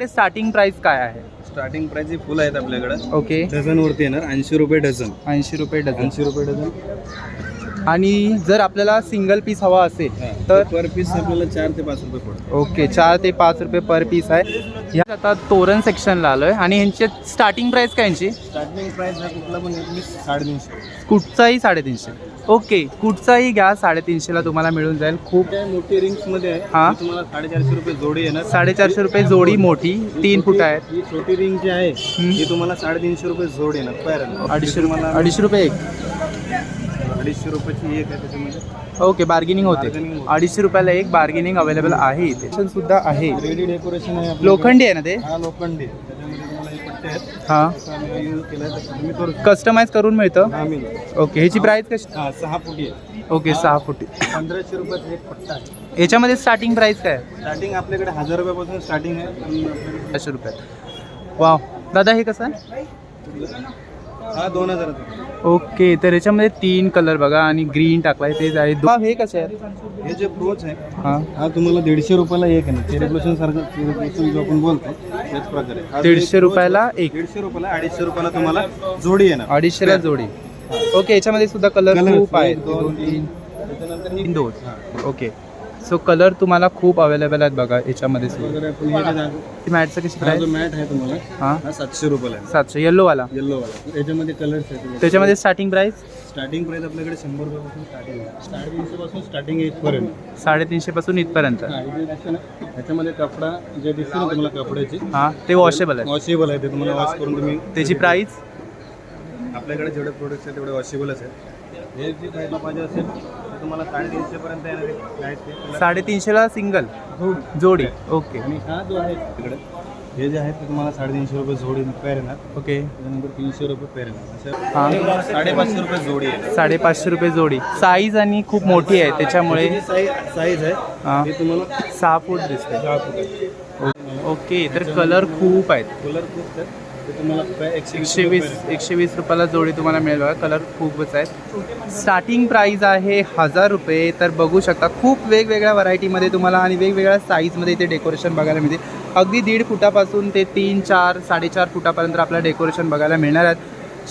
इकडे starting price काय आहे? स्टार्टिंग प्राइस ही फुल आहेत आपल्याकडे. ओके डझन वरती येणार ऐंशी रुपये डझन ऐंशी रुपये डझन ऐंशी रुपये डझन आणि जर आपल्याला सिंगल पीस हवा असेल तर पर पीस आपल्याला चार ते पाच रुपये पडतो ओके चार ते पाच रुपये पर पीस आहे. ह्या आता तोरण सेक्शनला आलोय. आणि ह्यांची स्टार्टिंग प्राइस काय यांची? स्टार्टिंग प्राइस हा कुठला पण साडेतीनशे. कुठचाही साडेतीनशे. ओके कुठचाही घ्या साडेतीनशेला तुम्हाला मिळून जाईल. खूप मोठी रिंग्समध्ये आहे. हा. ती तुम्हाला साडेचारशे रुपये जोडी येणार. साडेचारशे रुपये जोडी मोठी तीन फूट आहेत. ही छोटी रिंग जी आहे. ही तुम्हाला साडेतीनशे रुपये जोड येणार. पर अडीचशे रुपये अडीचशे रुपये एक. अडीचशे रुपयाची एक आहे त्याच्यामध्ये. ओके बार्गेनिंग होते. Bargaining होते. अडीचशे रुपयाला एक बार्गेनिंग अवेलेबल आहे इथे. सुद्धा आहे. रेडी डेकोरेशन आहे आपल्याकडे. लोखंडी आहे ना ते? हा लोखंडी. हे आहेत हां. आम्ही यूज केलं आहे तर तुम्ही करू शकता. कस्टमाइज करून मिळतं? हा ओके ह्याची प्राइस कशी? हा सहा फुटी आहे. ओके सहा फुटी. पंधराशे रुपयाचा एक पट्टा आहे. याच्यामध्ये स्टार्टिंग प्राइस काय आहे? स्टार्टिंग आपल्याकडे हजार रुपयापासून स्टार्टिंग आहे. आणि आपल्याकडे- पाचशे रुपयात. वाव दादा हे कसं आहे? हा दोन हजाराचा. ओके तर याच्यामध्ये तीन कलर बघा आणि ग्रीन टाकलाय तेच आहे. दो- हे कसे आहेत हे जे प्रोच आहे हां. हा तुम्हाला दीडशे रुपयाला एक आहे ना. सेलिब्रेशन सारखं celebration जो आपण बोलतो त्याच प्रकारे. हा जो दीडशे एक रुपयाला आहे, एक. दीडशे रुपयाला अडीचशे रुपयाला तुम्हाला जोडी येणार. अडीचशेला जोडी. ओके याच्यामध्ये सुद्धा कलर खूप आहेत. एक, दोन, दोन तीन. त्याच्यानंतर ही दोन. हा. ओके. सो कलर तुम्हाला खूप अवेलेबल आहेत बघा याच्यामध्ये मॅटचं कशी प्राइस जो मॅट आहे तुम्हाला हां? सातशे रुपयाला आहे. सातशे येल्लोवाला येल्लो वाला. याच्यामध्ये कलर्स आहेत. त्याच्यामध्ये स्टार्टिंग प्राइस स्टार्टिंग प्राइस आपल्याकडे शंभर रुपयापासून स्टार्टिंग आहे. साडेतीनशे पासून स्टार्टिंग एक पर्यंत साडेतीनशे पासून इथपर्यंत याच्यामध्ये कपडा जे दिसते ना तुम्हाला कपड्याची हां ते वॉशेबल आहे वॉशेबल आहे ते तुम्हाला वॉश करून तुम्ही त्याची प्राइस आपल्याकडे जेवढे प्रोडक्ट्स आहेत तेवढे वॉशेबलच आहेत. हे जे पाहिजे असेल तुम्हाला साडेतीनशे पर्यंत येणार आहे? साडेतीनशेला सिंगल जोडी? ओके. आणि हा जो आहे तिकडे हे जे आहे ते तुम्हाला साडेतीनशे रुपये जोडी पेर येणार. ओके. त्याच्यानंतर तीनशे रुपये पेर येणार. हां. असं साडेपाचशे रुपये जोडी आहे. साडेपाचशे रुपये जोडी. साईज आणि खूप मोठी आहे त्याच्यामुळे साईज आहे हां. तुम्हाला सहा फूट दिसते दहा फूट ओके तर कलर खूप आहेत. कलर खूप आहेत. एकशे वीस एकशे वीस रुपयाला जोडी तुम्हाला मिळेल बघा कलर खूपच आहेत. स्टार्टिंग प्राईज आहे हजार रुपये. तर बघू शकता खूप वेगवेगळ्या व्हरायटीमध्ये तुम्हाला आणि वेगवेगळ्या साईजमध्ये इथे डेकोरेशन बघायला मिळते अगदी दीड फुटापासून ते तीन चार साडेचार फुटापर्यंत आपल्याला डेकोरेशन बघायला मिळणार आहेत.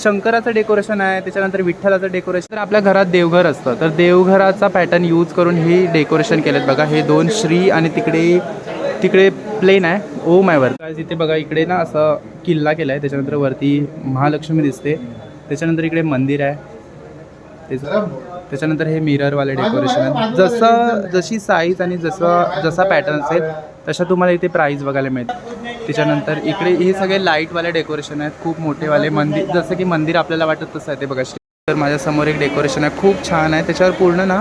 शंकराचं डेकोरेशन आहे त्याच्यानंतर विठ्ठलाचं डेकोरेशन तर आपल्या घरात देवघर असतं. तर देवघराचा पॅटर्न यूज करून हे डेकोरेशन केलेत बघा. हे दोन श्री आणि तिकडे तिकडे प्लेन आहे. ओम आहे वर इथे बघा इकडे ना असं किल्ला केला आहे त्याच्यानंतर वरती महालक्ष्मी दिसते. त्याच्यानंतर इकडे मंदिर आहे. त्याच्यानंतर हे मिररवाले डेकोरेशन आहे. जसं जशी साईज आणि जसं जसा पॅटर्न असेल तशा तुम्हाला इथे प्राईज बघायला मिळते त्याच्यानंतर इकडे हे सगळे लाईटवाले डेकोरेशन आहेत. खूप मोठेवाले मंदिर जसं की मंदिर आपल्याला वाटत तसं आहे ते बघा. तर माझ्यासमोर एक डेकोरेशन आहे. खूप छान आहे. त्याच्यावर पूर्ण ना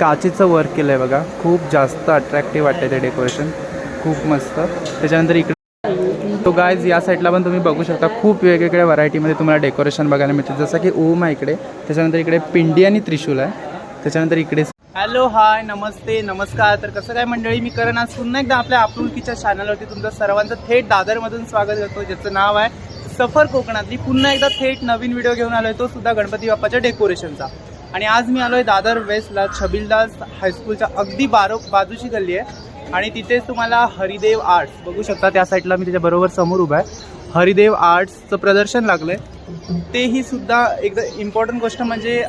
काचेचं वर्क केलं आहे बघा. खूप जास्त अट्रॅक्टिव्ह वाटतं ते डेकोरेशन खूप मस्त. त्याच्यानंतर इकडे तो गायज या साईडला पण तुम्ही बघू शकता खूप वेगवेगळ्या व्हरायटीमध्ये तुम्हाला डेकोरेशन बघायला मिळते जसं की ओम आहे इकडे त्याच्यानंतर इकडे पिंडी आणि त्रिशूल आहे. त्याच्यानंतर इकडे हॅलो हाय नमस्ते नमस्कार. तर कसं काय मंडळी मी करण आज पुन्हा एकदा आपल्या आपुलकीच्या चॅनलवरती तुमचं सर्वांचं थेट दादरमधून स्वागत करतो ज्याचं नाव आहे सफर कोकणातली पुन्हा एकदा थेट नवीन व्हिडिओ घेऊन आलोय तो सुद्धा गणपती बाप्पाच्या डेकोरेशनचा आणि आज मी आलोय दादर वेस्टला छबिलदास हायस्कूलच्या अगदी बारो बाजूची गल्ली आहे. आणि तिथेच तुम्हाला हरिदेव आर्ट्स बघू शकता त्या साईडला मी त्याच्या बरोबर समोर उभा आहे. हरिदेव आर्ट्सचं प्रदर्शन लागलं आहे तेही सुद्धा एकदम इम्पॉर्टंट गोष्ट म्हणजे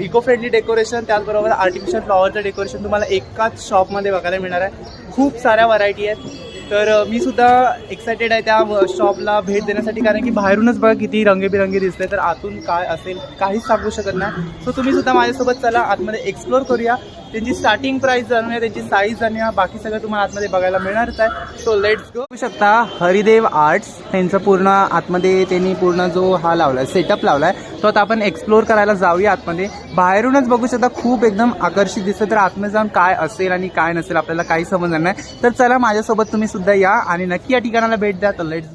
इको फ्रेंडली डेकोरेशन त्याचबरोबर आर्टिफिशियल फ्लॉवरचं डेकोरेशन तुम्हाला एकाच शॉपमध्ये बघायला मिळणार आहे. खूप साऱ्या व्हरायटी आहेत. तर मी सुद्धा एक्सायटेड आहे त्या शॉपला भेट देण्यासाठी कारण की बाहेरूनच बघा किती रंगीबिरंगी दिसते तर आतून काय असेल काहीच सांगू शकत नाही. सो तुम्ही सुद्धा माझ्यासोबत चला आतमध्ये एक्सप्लोर करूया. त्यांची स्टार्टिंग प्राइस जाणूया त्यांची साईज जाणूया. बाकी सगळं तुम्हाला आतमध्ये बघायला मिळणारच आहे. सो लेट्स गो शकता हरिदेव आर्ट्स त्यांचं पूर्ण आतमध्ये त्यांनी पूर्ण जो हा लावलाय सेटअप लावलाय तो आता आपण एक्सप्लोर करायला जाऊया आतमध्ये. बाहेरूनच बघू शकता खूप एकदम आकर्षित दिसतं तर आतमध्ये जाऊन काय असेल आणि काय नसेल आपल्याला काही समजणार नाही. तर चला माझ्यासोबत तुम्ही सुद्धा या आणि नक्की या ठिकाणाला भेट द्या. तर लेट्स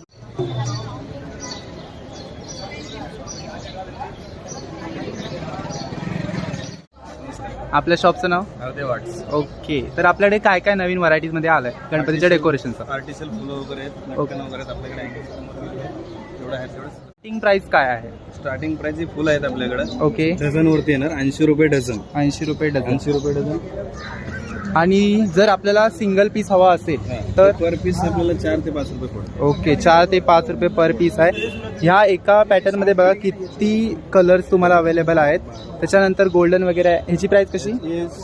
आपल्या शॉपचं नाव? अर्धे वाट्स. ओके तर आपल्याकडे काय काय नवीन व्हरायटीजमध्ये आलंय? गणपतीच्या डेकोरेशनचं आर्टिशियल फुलं वगैरे आहेत लटकन वगैरे आहेत आपल्याकडे एवढं आहे तेवढं स्टार्टिंग प्राइस काय आहे? स्टार्टिंग प्राइस ही फुलं आहेत आपल्याकडे. ओके डझन वरती येणार ऐंशी रुपये डझन ऐंशी रुपये डझन ऐंशी रुपये डझन आणि जर आपल्याला सिंगल पीस हवा असेल तर पर पीस आपल्याला चार ते पाच रुपये पडतो ओके चार ते पाच रुपये पर पीस आहे. ह्या एका पॅटर्नमध्ये बघा किती कलर्स तुम्हाला अवेलेबल आहेत. त्याच्यानंतर गोल्डन वगैरे आहे. ह्याची प्राइस कशी?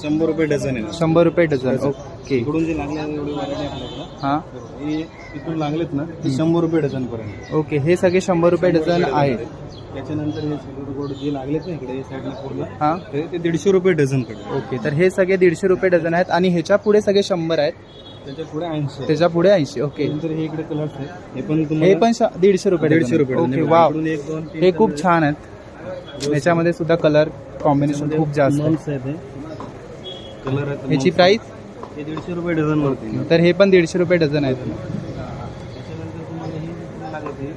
शंभर रुपये डझन आहे. शंभर रुपये डझन. ओके. इकडून जे लागले एवढे व्हरायटी आपल्याकडं हां. हे इथून लागलेत ना ते शंभर रुपये डझन पर्यंत. ओके हे सगळे शंभर रुपये डझन आहेत. त्याच्यानंतर हे सगळे गोड जे लागलेत ना इकडे या साईडला पूर्ण हां. ते- ते दीडशे रुपये डझन पडेल. ओके तर हे सगळे दीडशे रुपये डझन आहेत आणि ह्याच्या पुढे सगळे शंभर आहेत. त्याच्या पुढे ऐंशी त्याच्या पुढे ऐंशी ओके. नंतर हे इकडे कलर्स आहेत हे पण हे तुम्हाला पण श- दीडशे रुपये दीडशे डझन. रुपये ओके. वाव. इकडून एक दोन तीन हे खूप छान आहेत. याच्यामध्ये सुद्धा कलर कॉम्बिनेशन खूप जास्त आहे. आहेत हे. कलर आहेत ह्याची. प्राइस हे दीडशे रुपये डझन वरती तर हे पण दीडशे रुपये डझन आहेत. त्याच्यानंतर तुम्हाला हे लागत आहे,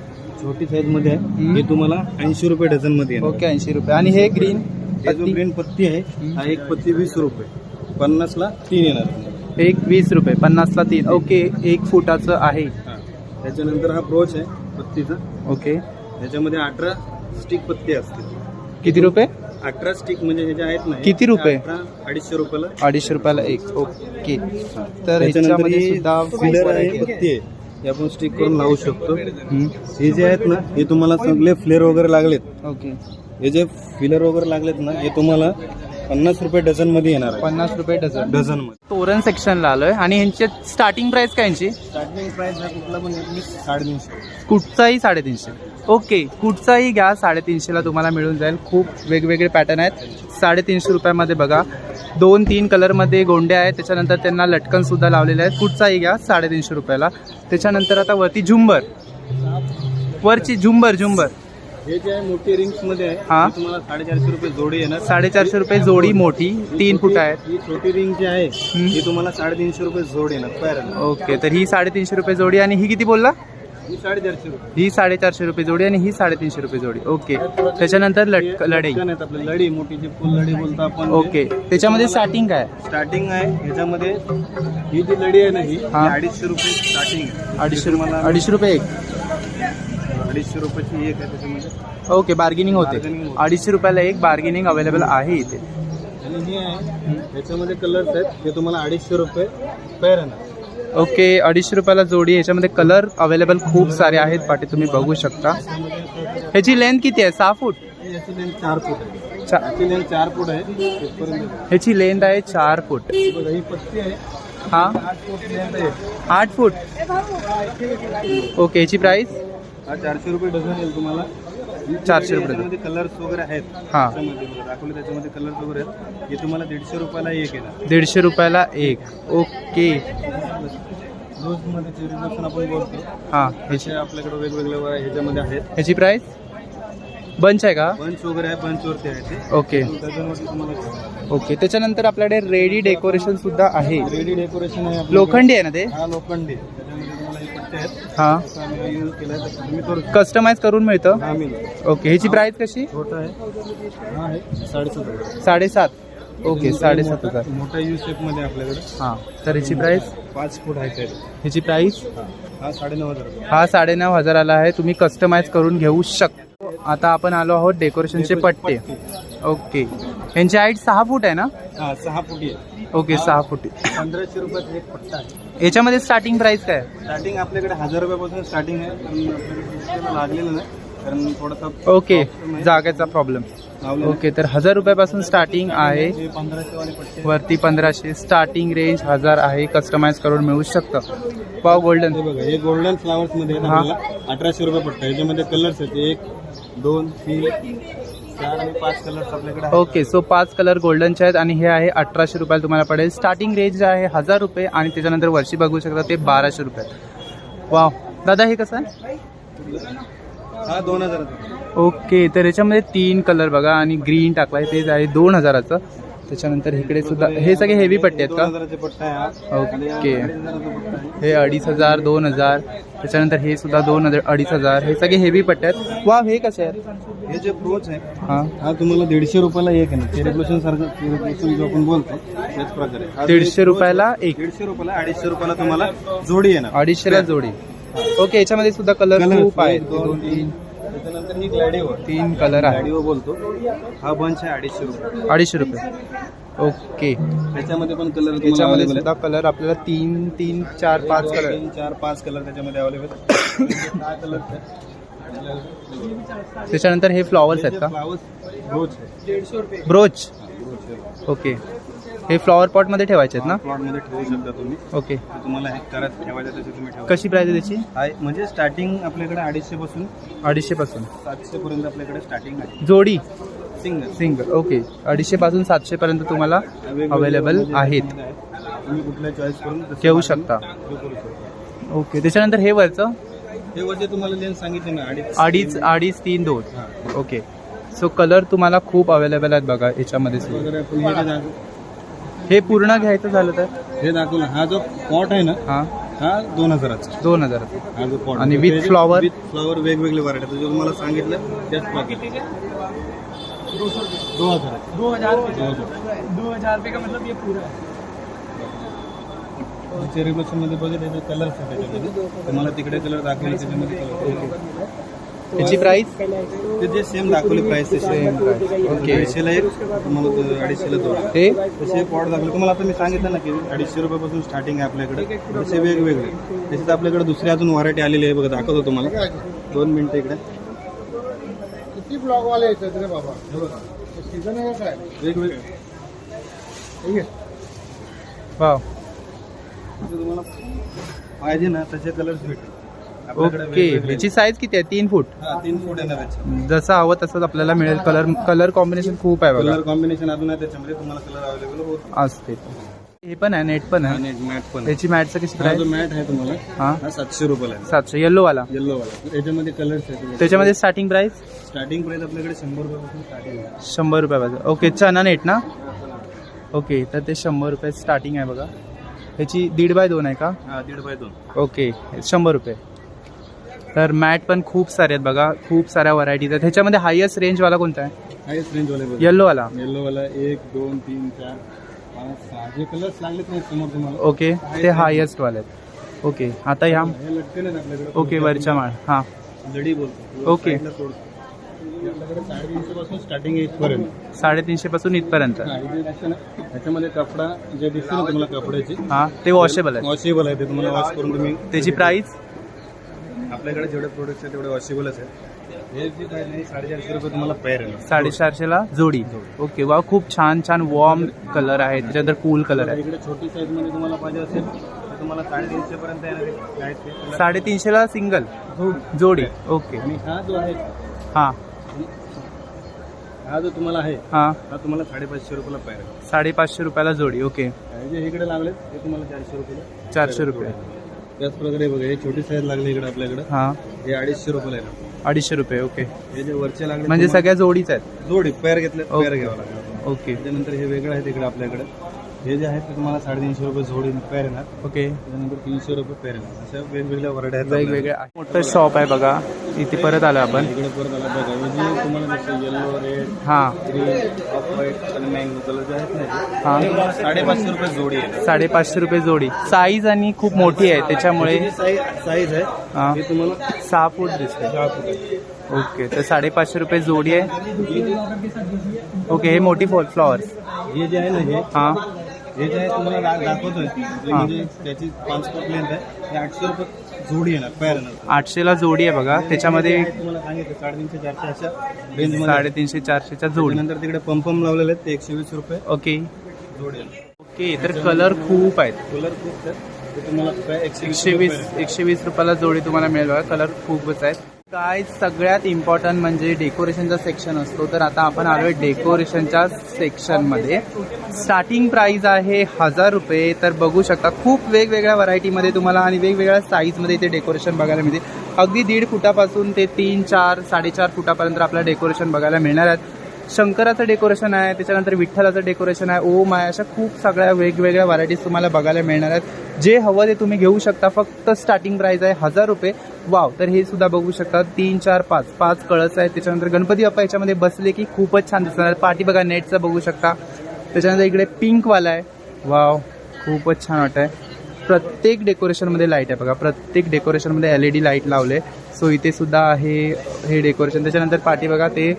छोटी साईजमध्ये आहे. हे तुम्हाला ऐंशी रुपये डझनमध्ये येणार. ओके ऐंशी रुपये. आणि हे ग्रीन हे जो ग्रीन पत्ती आहे हा एक पत्ती वीस रुपये. पन्नासला तीन येणार. एक वीस रुपये पन्नासला तीन. ओके एक फुटाचं आहे. हा. त्याच्यानंतर हा ब्रोच आहे पत्तीचा. ओके. त्याच्यामध्ये अठरा स्टिक पत्ती असते किती रुपये? अठरा स्टिक म्हणजे हे जे आहेत ना किती रुपये? अठरा अडीचशे रुपयाला. अडीचशे रुपयाला एक. ओके. तर ह्याच्यामध्ये सुद्धा फिलर आहे पत्ती आहे. हे आपण स्टिक करून लावू शकतो. हे जे आहेत ना हे तुम्हाला सगळे फ्लेअर वगैरे लागलेत. ओके. हे जे फिलर वगैरे लागलेत ना हे तुम्हाला पन्नास रुपये डझनमध्ये येणार पन्नास रुपये डझन. डझनमध्ये. तोरण सेक्शनला आलोय. आणि ह्यांची स्टार्टिंग प्राइस काय यांची स्टार्टिंग प्राइस कुठला पण साडेतीनशे. कुठचाही साडेतीनशे. ओके कुठचाही घ्या साडेतीनशेला तुम्हाला मिळून जाईल. खूप वेगवेगळे पॅटर्न आहेत. साडेतीनशे रुपयामध्ये बघा. दोन तीन कलरमध्ये गोंड्या आहेत. त्याच्यानंतर त्यांना लटकन सुद्धा लावलेले आहेत. कुठचाही घ्या साडेतीनशे रुपयाला. त्याच्यानंतर आता वरती झुंबर. वरची झुंबर झुंबर. हे जे आहे मोठी रिंग्समध्ये आहे हा. तुम्हाला साडेचारशे रुपये जोडी येणार. साडेचारशे रुपये जोडी मोठी तीन फूट आहेत. ही छोटी रिंग जी आहे. ही तुम्हाला साडेतीनशे रुपये जोड येणार. ओके तर ही साडेतीनशे रुपये जोडी आणि ही किती बोलला? ही साडेचारशे रुपये. ही जोडी आणि ही साडेतीनशे रुपये जोडी. ओके. त्याच्यानंतर लटक लढाई. लढी मोठी जी फुल लढी बोलतो आपण. ओके. त्याच्यामध्ये स्टार्टिंग काय? स्टार्टिंग आहे. ह्याच्यामध्ये ही जी लढी आहे ना ही अडीचशे रुपये स्टार्टिंग आहे. अडीचशे रुपये अडीचशे रुपये एक. अडीचशे रुपयाची एक आहे त्याच्यामध्ये. ओके बार्गेनिंग होते. अडीचशे रुपयाला एक बार्गेनिंग अवेलेबल आहे इथे. आणि हे आहे त्याच्यामध्ये कलर्स आहेत. ते तुम्हाला अडीचशे रुपये येणार. ओके अडीचशे रुपयाला जोडी याच्यामध्ये कलर अवेलेबल खूप सारे आहेत. पाठी तुम्ही बघू शकता. ह्याची लेंथ किती आहे? सहा फूट? चार फूट चार फूट आहे ह्याची लेंथ आहे चार फूट. ही? आठ फूट? ओके ह्याची प्राइस चारशे रुपये डझन. येईल तुम्हाला चारशे रुपये कलर्स वगैरे आहेत हा. दाखवले त्याच्यामध्ये कलर्स वगैरे आहेत हे तुम्हाला दीडशे रुपयाला एक येणार दीडशे रुपयाला एक. ओके. पासून आपण बोलतो हां. ह्याची आपल्याकडे वेगवेगळे ह्याच्यामध्ये आहेत. ह्याची प्राइस बंच आहे का? बंच वगैरे आहे बंचवरती आहे ते. ओके तुम्हाला ओके त्याच्यानंतर आपल्याकडे रेडी डेकोरेशन सुद्धा आहे. रेडी डेकोरेशन आहे आपल्याकडे. लोखंडी आहे ना ते? हा लोखंडी. त्याच्यामध्ये तुम्हाला हे पट्टे आहेत. हां. असं आम्ही यूज केलं आहे तर तुम्ही करू. शकता. कस्टमाइज करून मिळतं? हा मिळेल ओके ह्याची प्राइस कशी? छोटा आहे. हा आहे. साडेसात साडेसात. ओके साडेसात हजार. मोठा यू शेपमध्ये आहे आपल्याकडे. हां. तर ह्याची प्राइस पाच फूट आहे ह्याची प्राइस हा. साडेनऊ हजार रुपये. हा साडेनऊ हजाराला आहे. तुम्ही कस्टमाइज करून घेऊ शकता आता आपण आलो आहोत डेकोरेशनचे पट्टे. ओके यांची हाईट सहा फूट आहे ना? हा सहा फुटी आहे. ओके सहा फुटी. पंधराशे रुपयात एक पट्टा आहे. याच्यामध्ये स्टार्टिंग प्राइस काय? आहे? स्टार्टिंग आपल्याकडे हजार रुपयापासून स्टार्टिंग आहे. लागलेलं नाही. कारण थोडासा ओके. जागेचा प्रॉब्लेम ओके तर हजार रुपयापासून स्टार्टिंग आहे. वरती पंधराशे स्टार्टिंग रेंज हजार आहे कस्टमाइज करून मिळू शकतं. पाव गोल्डन हे बघा हे गोल्डन फ्लावर्समध्ये हा. अठराशे रुपये पट्टा याच्यामध्ये कलर्स आहेत. एक दोन तीन चार आणि पाच कलर्स आपल्याकडे आहेत. ओके सो पाच कलर गोल्डनचे आहेत आणि हे आहे अठराशे रुपयाला तुम्हाला पडेल. स्टार्टिंग रेंज आहे हजार रुपये आणि त्याच्यानंतर वर्षी बघू शकता ते बाराशे रुपये. वाव दादा हे कसं आहे? हा दोन हजार ओके तर याच्यामध्ये तीन कलर बघा आणि ग्रीन टाकलाय ते आहे दोन हजाराचं. त्याच्यानंतर इकडे सुद्धा हे सगळे हेवी पट्टे आहेत का? आहे ओके. आहे. हे अडीच हजार दोन हजार. त्याच्यानंतर हे सुद्धा दोन हजार अडीच हजार. हे सगळे हेवी पट्टे आहेत. वा हे कसे आहेत? हे जे ब्रोच आहे हां. हा तुम्हाला दीडशे रुपयाला एक आहे ना. सेलिब्रेशन सारखं जो आपण बोलतो त्याच प्रकारे. दीडशे रुपयाला आहे, एक. दीडशे रुपयाला अडीचशे रुपयाला तुम्हाला जोडी येणार. अडीचशेला जोडी. ओके याच्यामध्ये सुद्धा कलर खूप आहेत. एक, दोन तीन. त्याच्यानंतर ही ग्लॅडिओवर तीन कलर आहे ग्लॅडिओ बोलतो. हा बंच आहे अडीचशे रुपये. अडीचशे रुपये. ओके. त्याच्यामध्ये पण कलर त्याच्यामध्ये सुद्धा कलर आपल्याला तीन तीन चार पाच कलर तीन चार पाच कलर त्याच्यामध्ये अवेलेबल कलर त्याच्यानंतर हे फ्लॉवर्स आहेत का? फ्लावर्स रोज आहे. Brooch okay. हे फ्लॉवर पॉटमध्ये ठेवायचे आहेत ना? प्लॉटमध्ये ठेवू शकता तुम्ही. ओके तुम्हाला हे करत ठेवायचं तसे तुम्ही ठेवा. कशी प्राइस आहे त्याची? आहे म्हणजे स्टार्टिंग आपल्याकडे अडीचशे पासून अडीचशे पासून. सातशे पर्यंत आपल्याकडे स्टार्टिंग आहे. जोडी? सिंगल सिंगल ओके अडीचशे पासून सातशे पर्यंत तुम्हाला अवेलेबल आहेत. तुम्ही कुठल्या चॉईस करून तसं घेऊ बार्गेन शकता. करू शकता. ओके त्याच्यानंतर हे वरचं? हे वरचे तुम्हाला लेन्स सांगितले ना अडीच अडीच अडीच तीन दोन. हा. ओके सो कलर तुम्हाला खूप अवेलेबल आहेत बघा याच्यामध्ये. सुद्धा. वगैरे आपण हे जे दाखवू हे पूर्ण घ्यायचं झालं तर? हे दाखवलं. हा जो पॉट आहे ना हां. हा दोन हजाराचा. दोन हजार. हा जो पॉट आणि with flower? विथ फ्लॉवर वेगवेगळे व्हरायटी जो तुम्हाला सांगितलं त्याच पॉकेट दो हजार. दो हजार दो हजार. चेरी ब्लॉसममध्ये बघितलं कलर त्याच्यामध्ये. तुम्हाला तिकडे कलर दाखवले त्याच्यामध्ये कलर याची प्राइस ते जे सेम दाखवले प्राइस तसे Same price. Okay. दीडशेला एक तुम्हाला तो अडीचशेला दोन. हे तसे पॉट दाखवले. तुम्हाला आता मी सांगितलं ना की अडीचशे रुपयापासून स्टार्टिंग आहे आपल्याकडे. तसे वेगवेगळे. त्याच्यात आपल्याकडे दुसरी अजून व्हरायटी आलेली आहे बघा दाखवतो तुम्हाला. दोन मिनिटं इकडे. किती ब्लॉग वाले येतात रे बाबा? सीझन आहे का काय? वेगवेगळे. ठीक आहे वाव जसं तुम्हाला पाहिजे ना तसे कलर्स आपल्याकडे ओके वेगवेगळे. याची साईज किती आहे? तीन फूट? हा तीन फूट येणार जसं हवं तसंच आपल्याला मिळेल. कलर कलर कॉम्बिनेशन खूप आहे बघा. कलर कॉम्बिनेशन अजून आहे त्याच्यामध्ये तुम्हाला कलर अवेलेबल होत असते. हे पण आहे नेट पण आहे. आणि मॅट पण आहे. त्याची मॅटचं कशी हा मॅट आहे तुम्हाला हा? हा सातशे रुपयाला आहे. सातशे येल्लो वाला. येल्लो वाला. त्याच्यामध्ये कलर्स आहेत त्याच्यामध्ये. स्टार्टिंग प्राइस स्टार्टिंग प्राइस आपल्याकडे शंभर रुपयापासून स्टार्टिंग आहे. शंभर रुपयापासून. ओके चना नेट ना? ओके तर ते शंभर रुपये स्टार्टिंग आहे बघा. ह्याची दीड बाय दोन आहे का? हा दीड बाय दोन. ओके शंभर रुपये. तर मॅट पण खूप सारे आहेत बघा खूप साऱ्या व्हरायटीज आहेत ह्याच्यामध्ये हायेस्ट रेंजवाला कोणता आहे? हायस्ट रेंज वाले बघा. येल्लोवाला येल्लो वाला एक दोन तीन चार पाच सहा. जे कलर्स लागलेत नाही समोर तुम्हाला. ओके ते हायेस्ट वाले आहेत. ओके आता ह्या आपल्याकडे. ओके वरच्या माळ. हां. जडी बोलतो. ओके. साडेतीनशे पासून इथपर्यंत. हा, त्याच्यामध्ये कपडा जे दिसते ना तुम्हाला कपड्याची हां ते वॉशेबल आहे वॉशेबल आहे ते तुम्हाला वॉश करून तुम्ही त्याची प्राइस आपल्याकडे जेवढे प्रोडक्ट्स आहेत तेवढे वॉशेबलच आहेत. हे जे नाही साडेचारशे रुपये तुम्हाला पेअर साडेचारशेला जोडी. ओके वा खूप छान छान वॉर्म कलर आहे त्याच्यानंतर कूल कलर आहे इकडे छोटी साईजमध्ये तुम्हाला पाहिजे असेल तर तुम्हाला साडेतीनशे पर्यंत येणार आहे. साडेतीनशेला सिंगल जोडी. ओके. आणि हा जो आहे हां. हा जो तुम्हाला आहे हां. हा तुम्हाला साडेपाचशे रुपयाला पेअर आहे. साडेपाचशे रुपयाला जोडी. ओके. हे जे इकडे लागले ते तुम्हाला चारशे रुपयाला चारशे रुपये. त्याच प्रकारे बघा हे छोटी साईज लागली इकडे आपल्याकडे. हां. हे अडीचशे रुपयाला आहे अडीचशे रुपये ओके हे जे वरचे लागले म्हणजे सगळ्या जोडीच आहेत? जोडी पेअर घेतले ओके. घ्यावं लागेल. ओके त्याच्यानंतर हे वेगळं आहे तिकडे आपल्याकडे. हे जे आहे ते तुम्हाला साडेतीनशे रुपये जोडी पेअर येणार ओके. त्याच्यानंतर तीनशे रुपये पेअर येणार अशा वेगवेगळ्या व्हरायटी आहेत वेगवेगळे मोठं शॉप आहे बघा. इथे परत आलो आपण. इकडे परत आला बघा. हे जे तुम्हाला जसं येलो रेड हां. ऑफ व्हाईट आणि मँगो कलर जे आहेत ना हां साडेपाचशे रुपये जोडी आहे. साडेपाचशे रुपये जोडी. साईज आणि खूप मोठी आहे त्याच्यामुळे साईज आहे हां. तुम्हाला सहा फूट दिसते दहा फूट ओके तर साडेपाचशे रुपये जोडी आहे. ओके हे मोठी फॉल फ्लॉवर्स हे जे आहे ना हे हां. हे जे आहे तुम्हाला दा- दाखवतोय ते म्हणजे त्याची पाच फूट लेंथ आहे. हे आठशे रुपये जोडी येणार पेअर येणार आठशेला जोडी आहे बघा. त्याच्यामध्ये तुम्हाला सांगितलं साडेतीनशे चारशे अशा रेंज साडेतीनशे चारशेच्या जोडी. नंतर तिकडे पंपम लावलेले आहेत ते एकशे वीस रुपये ओके. जोडी येणार. ओके तर कलर खूप आहेत. कलर खूप आहेत. ते तुम्हाला एकशे एकशे वीस एकशे वीस रुपयाला जोडी तुम्हाला मिळेल बघा. कलर खूपच आहेत. काय सगळ्यात इम्पॉर्टंट म्हणजे डेकोरेशनचा सेक्शन असतो. तर आता आपण आलोय डेकोरेशनच्या सेक्शनमध्ये स्टार्टिंग प्राइस आहे हजार रुपये. तर बघू शकता खूप वेगवेगळ्या व्हरायटीमध्ये तुम्हाला आणि वेगवेगळ्या साईजमध्ये इथे डेकोरेशन बघायला मिळते. अगदी दीड फुटापासून ते तीन चार साडेचार फुटापर्यंत आपल्याला डेकोरेशन बघायला मिळणार आहेत. शंकराचं डेकोरेशन आहे त्याच्यानंतर विठ्ठलाचं डेकोरेशन आहे ओम आहे अशा खूप सगळ्या वेगवेगळ्या व्हरायटीज तुम्हाला बघायला मिळणार आहेत. जे हवं ते तुम्ही घेऊ शकता फक्त स्टार्टिंग प्राइस आहे हजार रुपये. वाव तर हे सुद्धा बघू शकता तीन चार पाच पाच कळस आहेत. त्याच्यानंतर गणपती बाप्पा याच्यामध्ये बसले की खूपच छान दिसणार पाठी बघा नेटचं बघू शकता. त्याच्यानंतर इकडे पिंकवाला आहे. वाव खूपच छान वाटत आहे प्रत्येक डेकोरेशनमध्ये लाइट आहे बघा. प्रत्येक डेकोरेशनमध्ये एल ई डी लाइट लावले. सो इथे सुद्धा आहे हे डेकोरेशन त्याच्यानंतर पाठी बघा ते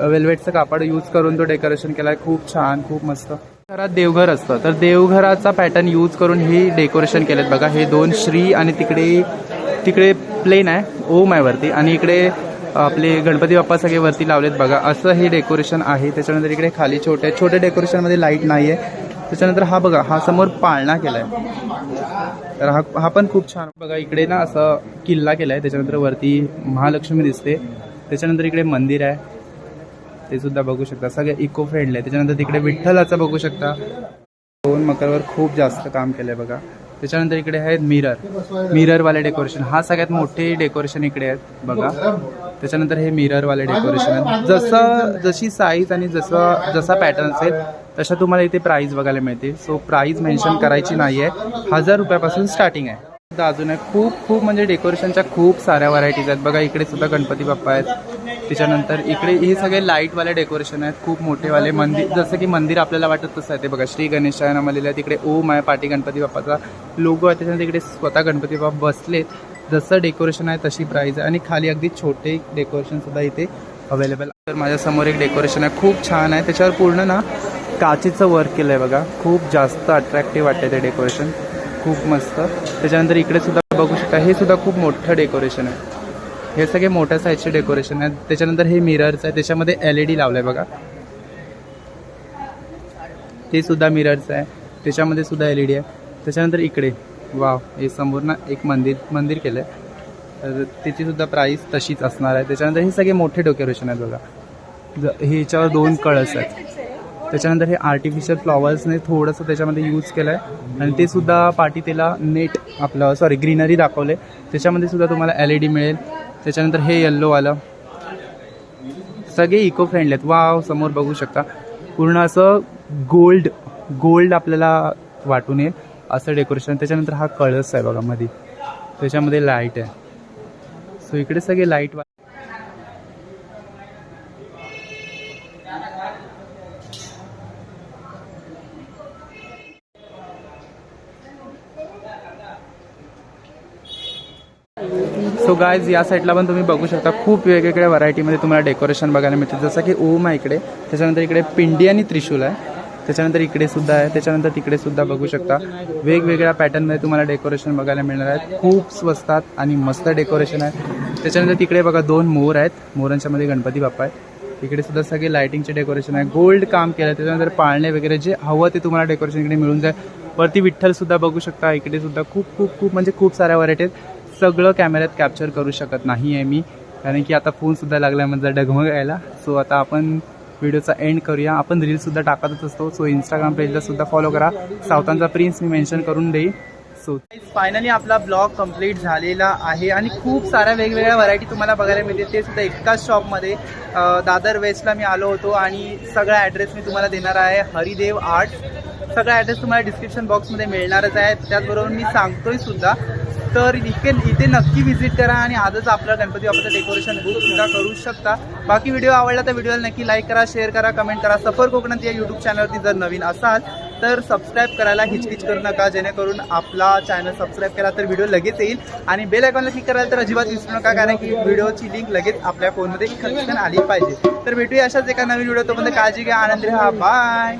वेल्वेटचं कापड यूज करून तो डेकोरेशन केला आहे खूप छान खूप मस्त. घरात देवघर असतं. तर देवघराचा पॅटर्न यूज करून हे डेकोरेशन केलेत बघा. हे दोन श्री आणि तिकडे तिकडे प्लेन आहे. ओम आहे वरती. आणि इकडे आपले गणपती बाप्पा सगळे वरती लावलेत बघा. असं हे डेकोरेशन आहे. त्याच्यानंतर इकडे खाली छोटे छोटे डेकोरेशनमध्ये लाइट नाही आहे त्याच्यानंतर हा बघा हा समोर पाळणा केला आहे तर हा हा पण खूप छान. बघा इकडे ना असं किल्ला केला आहे त्याच्यानंतर वरती महालक्ष्मी दिसते. त्याच्यानंतर इकडे मंदिर आहे. ते सुद्धा बघू शकता. सगळे इको फ्रेंडली आहे त्याच्यानंतर तिकडे विठ्ठलाचं बघू शकता. दोन मकरवर खूप जास्त काम केलंय बघा. त्याच्यानंतर इकडे आहेत मिरर मिररवाले डेकोरेशन हा सगळ्यात मोठे डेकोरेशन इकडे आहेत बघा. त्याच्यानंतर हे मिररवाले डेकोरेशन आहेत. जसं जशी साईज आणि जसं जसा पॅटर्न असेल तशा तुम्हाला इथे प्राईज बघायला मिळते सो प्राईज मेन्शन करायची नाही आहे हजार रुपयापासून स्टार्टिंग आहे. अजून आहे खूप खूप म्हणजे डेकोरेशनच्या खूप साऱ्या व्हरायटीज आहेत. बघा इकडे सुद्धा गणपती बाप्पा आहेत. त्याच्यानंतर इकडे हे सगळे लाईटवाले डेकोरेशन आहेत खूप मोठेवाले. मंदिर जसं की मंदिर आपल्याला वाटत तसं आहे ते बघा. श्री गणेशाय नामलेलं आहे तिकडे ओम आहे पाटी गणपती बाप्पाचा लोगो आहे. त्याच्यानंतर तिकडे स्वतः गणपती बाप्पा बसलेत. जसं डेकोरेशन आहे तशी प्राईज आहे. आणि खाली अगदी छोटे डेकोरेशन सुद्धा इथे अवेलेबल तर माझ्यासमोर एक डेकोरेशन आहे. खूप छान आहे. त्याच्यावर पूर्ण ना काचेचं वर्क केलं आहे बघा. खूप जास्त अट्रॅक्टिव्ह वाटतं ते डेकोरेशन खूप मस्त. त्याच्यानंतर इकडे सुद्धा बघू शकता. हे सुद्धा खूप मोठं डेकोरेशन आहे. हे सगळे मोठ्या साईजचे डेकोरेशन आहे त्याच्यानंतर हे मिररचं आहे त्याच्यामध्ये एल ई डी लावलं आहे बघा. ते सुद्धा मिररचं आहे. त्याच्यामध्ये सुद्धा एल ई डी आहे. त्याच्यानंतर इकडे वाव हे समोर ना एक मंदिर मंदिर केलं आहे तर त्याची सुद्धा प्राईस तशीच असणार आहे. त्याच्यानंतर हे सगळे मोठे डेकोरेशन आहेत बघा. ज हे याच्यावर दोन कळस आहेत. त्याच्यानंतर हे आर्टिफिशियल फ्लॉवर्सने थोडंसं त्याच्यामध्ये यूज केलं आहे आणि ते सुद्धा पाठी त्याला नेट आपलं सॉरी ग्रीनरी दाखवले त्याच्यामध्ये सुद्धा तुम्हाला एल ई डी मिळेल. त्याच्यानंतर हे येल्लोवालं सगळे इको फ्रेंडली आहेत. वाव समोर बघू शकता. पूर्ण असं गोल्ड गोल्ड आपल्याला वाटून येईल असं डेकोरेशन त्याच्यानंतर हा कळस आहे बघा मध्ये त्याच्यामध्ये लाइट आहे. सो इकडे सगळे लाइट सो गायज या साईडला पण तुम्ही बघू शकता खूप वेगवेगळ्या व्हरायटीमध्ये तुम्हाला डेकोरेशन बघायला मिळते. जसं की ओम आहे इकडे त्याच्यानंतर इकडे पिंडी आणि त्रिशूल आहे. त्याच्यानंतर इकडे सुद्धा आहे त्याच्यानंतर तिकडे सुद्धा बघू शकता. वेगवेगळ्या पॅटर्नमध्ये तुम्हाला डेकोरेशन बघायला मिळणार आहे. खूप स्वस्तात आणि मस्त डेकोरेशन आहे. त्याच्यानंतर तिकडे बघा दोन मोर आहेत. मोरांच्यामध्ये गणपती बाप्पा आहेत. इकडे सुद्धा सगळे लायटिंगचे डेकोरेशन आहे. गोल्ड काम केलं आहे त्याच्यानंतर पाळणे वगैरे जे हवं ते तुम्हाला डेकोरेशन इकडे मिळून जाईल. वरती विठ्ठल सुद्धा बघू शकता. इकडे सुद्धा खूप खूप खूप म्हणजे खूप साऱ्या व्हरायटी आहेत. सगळं कॅमेऱ्यात कॅप्चर करू शकत नाही आहे मी. कारण की आता फोनसुद्धा लागला म्हणजे डगमगायला सो आता आपण व्हिडिओचा एंड करूया. आपण रीलसुद्धा टाकतच असतो. सो इंस्टाग्राम पेजला सुद्धा फॉलो करा. सावतांचा प्रिन्स मी मेन्शन करून देईल. सो फायनली आपला ब्लॉग कंप्लीट झालेला आहे. आणि खूप साऱ्या वेगवेगळ्या व्हरायटी तुम्हाला बघायला मिळते ते सुद्धा एकाच शॉपमध्ये दादर वेस्टला मी आलो होतो आणि सगळा ॲड्रेस मी तुम्हाला देणार आहे. हरिदेव आर्ट. सगळा ॲड्रेस तुम्हाला डिस्क्रिप्शन बॉक्समध्ये मिळणारच आहे. त्याचबरोबर मी सांगतोय सुद्धा. तर इथे इथे नक्की व्हिजिट करा आणि आजच आपलं गणपती बाप्पाचं डेकोरेशन बुक सुद्धा करू शकता. बाकी व्हिडिओ आवडला तर व्हिडिओला नक्की लाईक करा शेअर करा कमेंट करा. सफर कोकणात या यूट्यूब चॅनलवरती जर नवीन असाल तर सबस्क्राईब करायला हिचकिच करू नका. जेणेकरून आपला चॅनल सबस्क्राईब केला तर व्हिडिओ लगेच येईल. आणि बेल आयकॉनला क्लिक करायला तर अजिबात विसरू नका कारण की व्हिडिओची लिंक लगेच आपल्या फोनमध्ये खर्च आली पाहिजे. तर भेटूया अशाच एका नवीन व्हिडिओ तोपर्यंत काळजी घ्या. आनंद राहा बाय